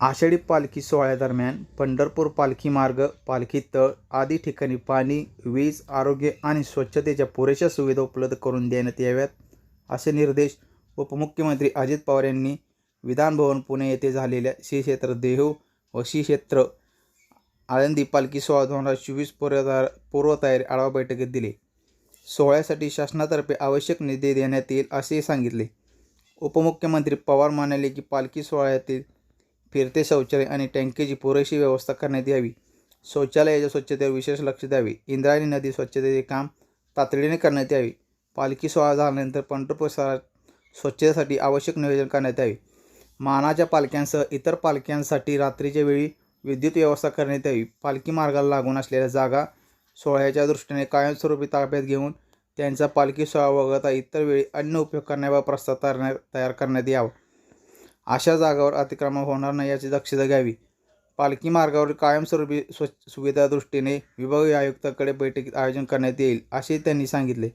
आषाढी पालखी सोहळ्यादरम्यान पंढरपूर पालखी मार्ग पालखी तळ आदी ठिकाणी पाणी वीज आरोग्य आणि स्वच्छतेच्या पुरेशा सुविधा उपलब्ध करून देण्यात याव्यात असे निर्देश उपमुख्यमंत्री अजित पवार यांनी विधानभवन पुणे येथे झालेल्या श्री क्षेत्र देहू व श्री क्षेत्र आळंदी पालखी सोहळा दोन हजार चोवीस पूर्व पूर्वतयारी आढावा बैठकीत दिली. सोहळ्यासाठी शासनातर्फे आवश्यक निधी देण्यात येईल असेही सांगितले. उपमुख्यमंत्री पवार म्हणाले की पालखी सोहळ्यातील फिरते शौचालय आणि टँकीची पुरेशी व्यवस्था करण्यात यावी. शौचालयाच्या स्वच्छतेवर विशेष लक्ष द्यावे. इंद्रायणी नदी स्वच्छतेचे काम तातडीने करण्यात यावे. पालखी सोहळा झाल्यानंतर पंढरपूर शहरात स्वच्छतेसाठी आवश्यक नियोजन करण्यात यावे. मानाच्या पालख्यांसह इतर पालख्यांसाठी रात्रीच्या वेळी विद्युत व्यवस्था करण्यात यावी. पालखी मार्गाला लागून असलेल्या जागा सोहळ्याच्या दृष्टीने कायमस्वरूपी ताब्यात घेऊन त्यांचा पालखी सोहळा वगळता इतर वेळी अन्य उपयोग करण्याबाबत प्रस्ताव तयार तयार करण्यात यावा. अशा जागावर अतिक्रमण होणार नाही याची दक्षता घ्यावी. पालखी मार्गावर कायमस्वरूपी स्वच्छ सुविधा दृष्टीने विभागीय आयुक्ताकडे बैठकीत आयोजन करण्यात येईल असे त्यांनी सांगितले.